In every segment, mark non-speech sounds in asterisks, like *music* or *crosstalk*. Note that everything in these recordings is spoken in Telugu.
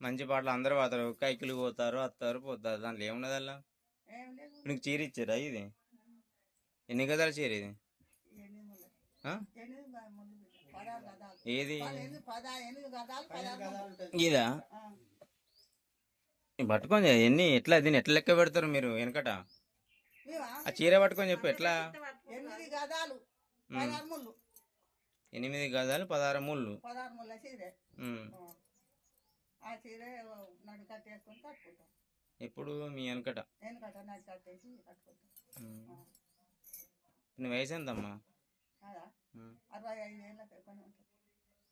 మంచి పాటలు అందరూ పోతారు కైకిలు పోతారు వస్తారు పోతారు దాంట్లో ఏమున్నది అలా. నీకు చీర ఇచ్చారా ఇది? ఎన్ని గదాల చీర ఇది? ఏది. ఇదా? ఆ. ఈ పట్టుకొని ఎన్ని ఎట్లా దీన్ని ఎట్లా లెక్క పెడతారు మీరు వెనకట? ఆ చీర పట్టుకొని చెప్పు ఎట్లా? ఎనిమిది గదాలు పదహారు ముళ్ళు. ఆ. చీర నడు కట్టేసుకొని కట్టుకుంటాం. ఇప్పుడు మీ వెనకట? వెనకట నడు కట్టేసి కట్టుకుంటాం. నీ వయసు ఎంతమ్మా? అదా. అరవై ఐదు ఏళ్ళకి కొని ఉంటుంది.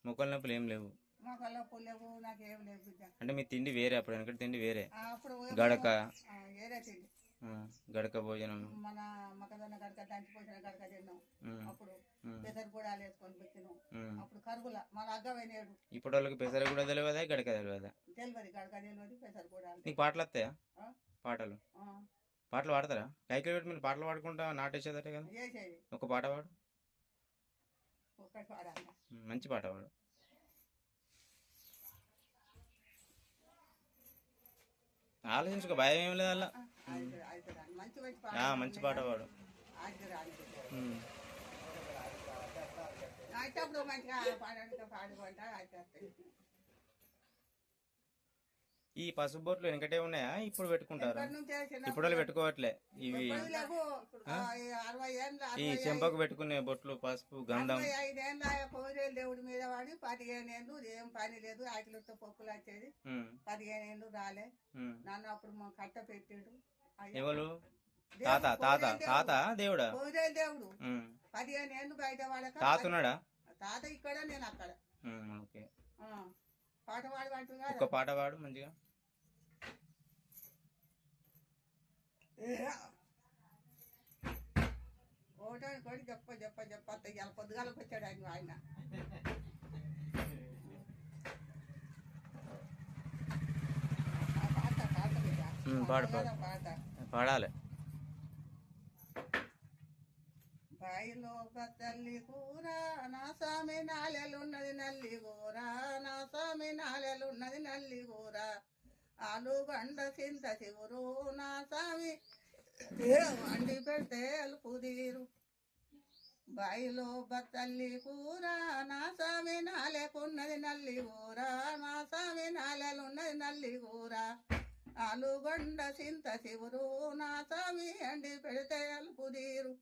మొక్కల నొప్పులు ఏం లేవు? మాకు అలా పుల్లెవు నాకు ఏం లేదు బిడ్డ. అంటే మీ తిండి వేరే అప్పుడు వెనకట తిండి వేరే? అప్పుడు గడక? ఏరే తిండి. గడక భోజనం? మన మొక్కజొన్న గడక దంచిపోసిన గడక తిన్నాం. పెసర పొడాలు వేసుకొని పెట్టినాం. ఉమ్. అప్పుడు కరుగుల మన అగ్గమైనడు ఇప్పుడు వాళ్ళకి పెసర కూడా తెలియదా గడక తెలియదా తెలియదు గడక తెలియదు పెసర పొడాలు నీకు పాటలు వస్తాయా? పాటలు? పాటలు పాడతారా? కైకిలు పెట్టి మీరు పాటలు పాడుకుంటా నాటేసేదట కదా? ఒక పాట పాడు. మంచి పాట పాడు. ఆలోచించుకో భయం ఏం లేదు అలా మంచి పాట పాడు అయితే రాని. ఉమ్. అయితే అప్పుడు మంచిగా పాడడానికి పాడుకుంటా అయితే. ఈ పసుపు బొట్లు వెనకటే ఉన్నాయా? ఇప్పుడు పెట్టుకుంటారా? ఇప్పుడు వాళ్ళు పెట్టుకోవట్లే. ఇవి ఈ చెంపకు పెట్టుకునే బొట్లు పసుపు గంధం. ఐదేళ్ళ కోరేలు దేవుడి మీద వాడి పదిహేను ఏళ్ళు ఏం పని లేదు. ఆకిలితో పప్పులు వచ్చేది. పదిహేను ఏళ్ళు రాలే. నన్ను అప్పుడు మా కట్ట పెట్టాడు. ఎవరు? తాత తాత తాత దేవుడా? దేవుడు. పదిహేను ఏళ్ళు బయట వాడక తాత ఉన్నాడా? తాత ఇక్కడ నేను అక్కడ. ఓకే. పాట పాడి అంటున్నారు? ఒక్క పాట పాడు మంచిగా. ఇంకోటి చెప్ప చెప్ప చెప్ప పొద్దుగాలకు వచ్చాడు ఆయన ఆయన. పాట. పాడాలి. బాయిలో తల్లి కూర నా స్వామి నాలెలున్నది నల్లి కూర నా స్వామి నాలెలున్నది నల్లి కూర. ఆలుగండ చింత శివురు నా స్వామి. వండి పెడితే అలుపుదీరు బాయిలో బత్తల్లి కూర నా స్వామి నాలేకున్నది నల్లి కూర నా స్వామి నాలెలున్నది నల్లి కూర. ఆలుగొండ చింత శివురు నా స్వామి అండి పెడితే అలుపుదీరు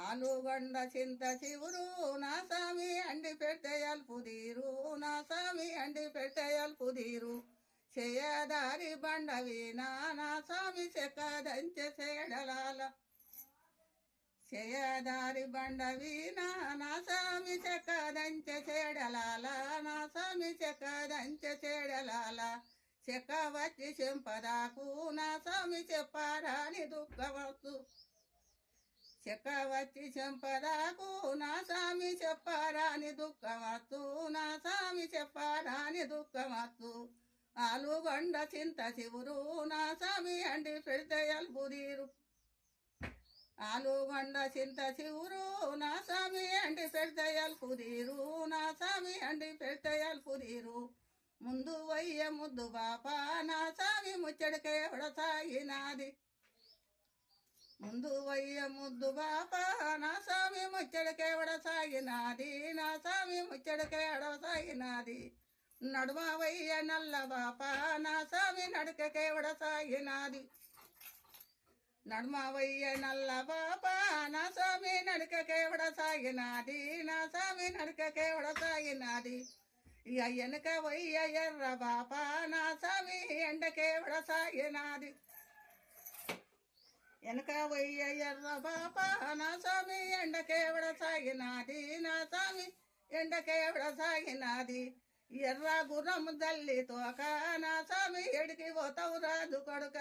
ఆలుగొండ చింత చివురు నా స్వామి అండి పెడితే అల్పుదీరు నా స్వామి అండి పెడితే అల్పుదీరు చేయదారి బండవి నా స్వామి చెక్కదంచె సేడలాల చేయదారి బండవి నా స్వామి చెక్కదంచె నా స్వామి చెక్కదంచె సేడలాల చెక్క వచ్చి చెంపదాకు నా స్వామి చెప్పారాని దుఃఖవచ్చు చెక్క వచ్చి చెంపదాకు నా స్వామి చెప్పారాని దుఃఖమత్తు నా స్వామి చెప్పారాని దుఃఖమత్తు. ఆలుగొండ చింత చివురు నా స్వామి అండి పెడితే అల్పుదీరు ఆలుగొండ చింత చివురు నా స్వామి అండి పెడితే అల్పుదీరు నా స్వామి అండి పెడితే ముందు వయ్య ముద్దు బాపా నా స్వామి ముచ్చడికే సాగినాది ముందు వయ్య ముద్దు బాప నా స్వామి ముచ్చడికేవడ సాగినాది నా స్వామి ముచ్చడికేవడ సాగినాది నడుమ వయ్య నల్ల బాప నా స్వామి నడకకేవడ సాగినాది నడుమ వయ్య నల్ల బాప నా స్వామి నడకకేవడ సాగినాది నా స్వామి నడకకేవడ సాగినాది ఇక వెనక వయ్య ఎర్ర బాప నా స్వామి ఎండకేవడ సాగినాది వెనక వయ్యర్ర ఎర్ర నా స్వామి ఎండకేవడ సాగినాది నా స్వామి ఎండకేవడ సాగినాది. ఎర్ర గుర్రం తల్లి తోక నా స్వామి ఎడికి పోతావు రాదు కొడుక?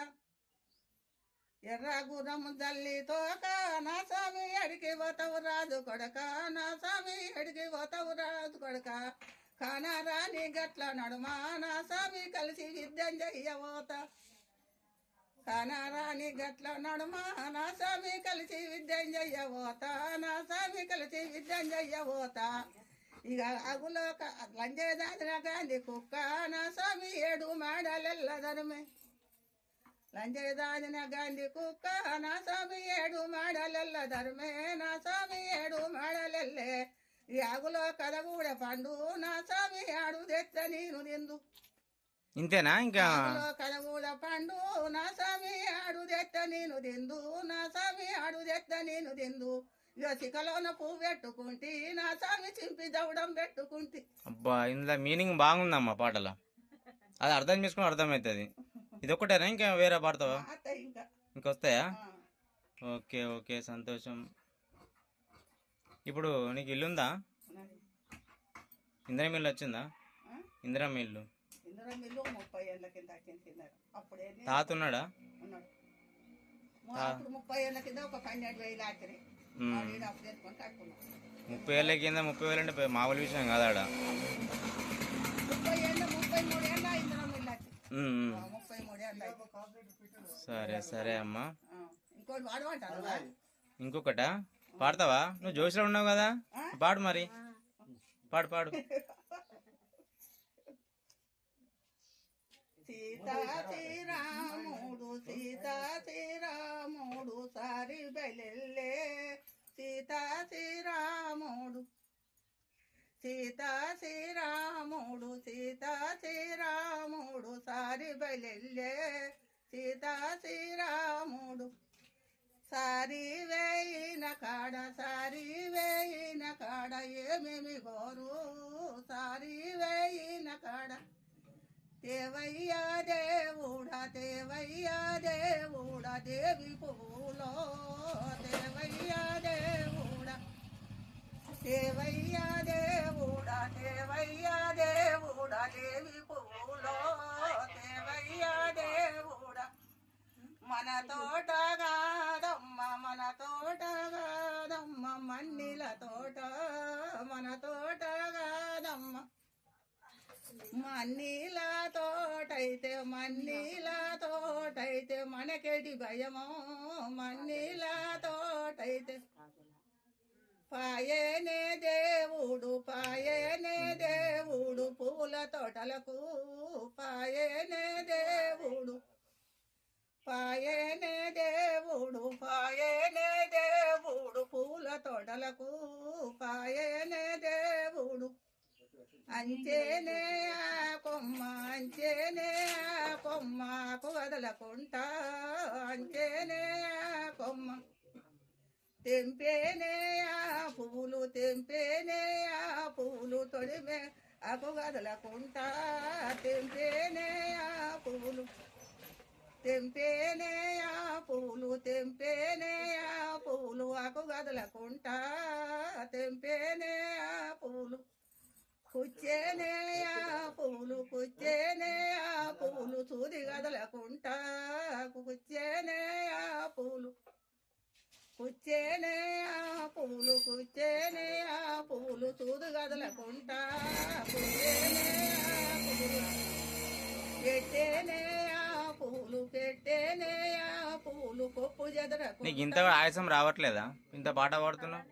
ఎర్ర గుర్రం తల్లి తోక నా స్వామి ఎడికి పోతావు రాదు కొడక? నా స్వామి ఎడికి పోతావు రాదు కొడక? కానారాని గట్ల నడుమా నా స్వామి కలిసి విద్యం చెయ్యబోతా కానారాని గట్ల నడుమా నా స్వామి కలిసి విద్యం చెయ్యబోతా నా స్వామి కలిసి విద్యం చెయ్యబోతా ఇక అగులో లంజేదాదిన గాంధీ కుక్క నా స్వామి ఏడు మాడలెల్లదనమే లంజేదాదిన గాంధీ కుక్క నా స్వామి ఏడు మాడలెల్లదనమే నా స్వామి ఏడు మాడలెల్లే. ఈ అగులో కదగూడ పండు నా స్వామి ఆడు తెచ్చ నేను నిందు. ఇంతేనా? ఇంకా కదగూడ పండు నా స్వామి ఆడు తెత్త నేను దిందు నా స్వామి ఆడు తెత్త నేను దిందు ఇక చికలోన పువ్వు పెట్టుకుంటి నా స్వామి చింపి దవడం పెట్టుకుంటి. అబ్బా ఇందులో మీనింగ్ బాగుందమ్మా పాటలో. అది అర్థం చేసుకుని అర్థమవుతుంది ఇది ఒకటేనా ఇంకా వేరే పాడతావా ఇంకా. ఇంకొస్తాయా ఆ, ఓకే ఓకే సంతోషం. ఇప్పుడు నీకు ఇల్లు ఉందా ఉన్నది. ఇందిరా మిల్లు వచ్చిందా? ఇందిరా మిల్లు ఇందులో మిల్లు ముప్పై ఏళ్ళ కింద కింద అప్పుడే తాత ఉన్నాడా? ఉన్నాడు. అప్పుడు ముప్పై ఏళ్ళ కింద ఒక పన్నెండు వేలు ఆచరి ఉమ్. అప్పుడు ఎత్తుకొని కట్టుకున్నాం. ముప్పై ఏళ్ళ కింద ముప్పై వేలు అంటే మామూలు విషయం కాదాడ ముప్పై ఏళ్ళ ముప్పై మూడు ఏళ్ళ ఇందులో మిల్లు వచ్చి ఉమ్, ఉమ్. ముప్పై మూడు ఏళ్ళ అయింది. సరే సరే అమ్మా. ఆ, ఇంకోటి వాడమంటారు ఇంకొకట? పాడతావా? నువ్వు జోష్లో ఉన్నావు కదా? పాడు మరి. పాడు పాడు. *laughs* సీతా శ్రీరాముడు సీతా శ్రీరాముడు సారి బయలెల్లే సీతా శ్రీరాముడు సీతా శ్రీరాముడు సీతా శ్రీరాముడు సారి బయలెల్లే సీతా శ్రీరాముడు సారి వేయిన కాడ సారి వేయిన కాడ ఏమేమి గోరు? సారి వేయిన కాడ దేవయ్యా దేవుడా దేవయ్యా దేవుడా దేవి పువ్వులో దేవయ్యా దేవుడా దేవయ్యా దేవుడా దేవయ్యా దేవుడా దేవి పువ్వులో దేవయ్యా దేవుడా మన తోట కాదమ్మ మన తోట కాదమ్మ మన్నిల తోట మన తోట కాదమ్మ. మన్నీలా తోటైతే మన్నీలా తోటైతే మనకేటి భయమో? మన్నీలా తోటైతే పాయనే దేవుడు పాయనే దేవుడు పూల తోటలకు పాయనే దేవుడు. పాయనే దేవుడు పాయనే దేవుడు పూల తోటలకు పాయనే దేవుడు. అంచేనే అంచేనే ఆ కొమ్మకు వదలకుంటా అంచేనే కొమ్మ తెంపేనే పువ్వులు తెంపేనే పువ్వులు తొడిమే అకు వదలకుంటా తెంపేనే పువ్వులు తెంపేనే నీకు ఇంత ఆయాసం రావట్లేదా? ఇంత పాట పాడుతున్నావు?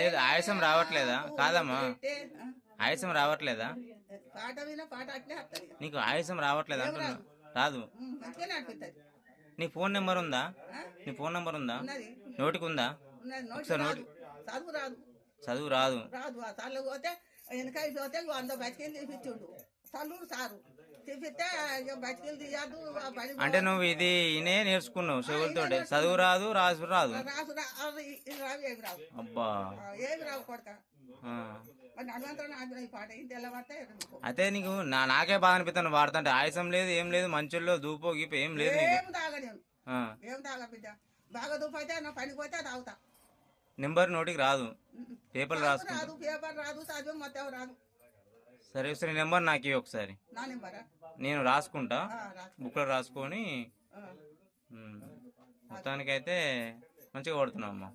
లేదు ఆయాసం రావట్లేదా? కాదమ్మా. ఆయాసం రావట్లేదా? నీకు ఆయాసం రావట్లేదా అంటున్నా? రాదు. నీ ఫోన్ నెంబర్ ఉందా? నీ ఫోన్ నెంబర్ ఉందా? నోటికి ఉందా? నోటి చదువు రాదు. రాదు. పోతే వెనకాయ పోతే వంద చల్లుడు సారు. అంటే నువ్వు ఇది ఇనే నేర్చుకున్నావు చెవులతో చదువు రాదు రాసు రాదు. అబ్బా. అయితే నీకు నా నాకే బాగా అనిపిస్తాను వాడుతుంటే ఆయాసం లేదు ఏం లేదు మంచుల్లో దూపో గీపో ఏం లేదు బాగా దుప్పైతే నా పనికి పోతే తాగుతా. నెంబర్ నోటికి రాదు. రాసుకుంటా. రాదు పేపర్ రాదు చదివి మొత్తం రాదు. సరే ఒకసారి నెంబర్ నాకు ఇవ్వు ఒకసారి. నా నెంబరా? నేను రాసుకుంటా. బుక్లో రాసుకొని. ఉమ్, మొత్తానికైతే మంచిగా కొడుతున్నావు అమ్మా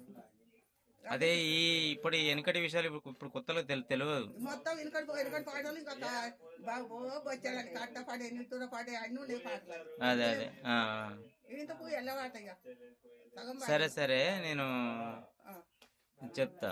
అదే ఈ ఇప్పుడు వెనకటి విషయాలు ఇప్పుడు ఇప్పుడు కొత్తలో తెలు తెలియదు. మొత్తం వెనకటి వెనకటి పాటలు ఇంకా కా- బాగా వచ్చాడని కట్ట పాడే నిట్టుర పాడే అన్నీ ఉండే పాటలు. అదే అదే. ఆ, ఆ. ఇంతకు ఎల్లవాట ఇక. సగం సరే సరే నేను ఆ. చెప్తా.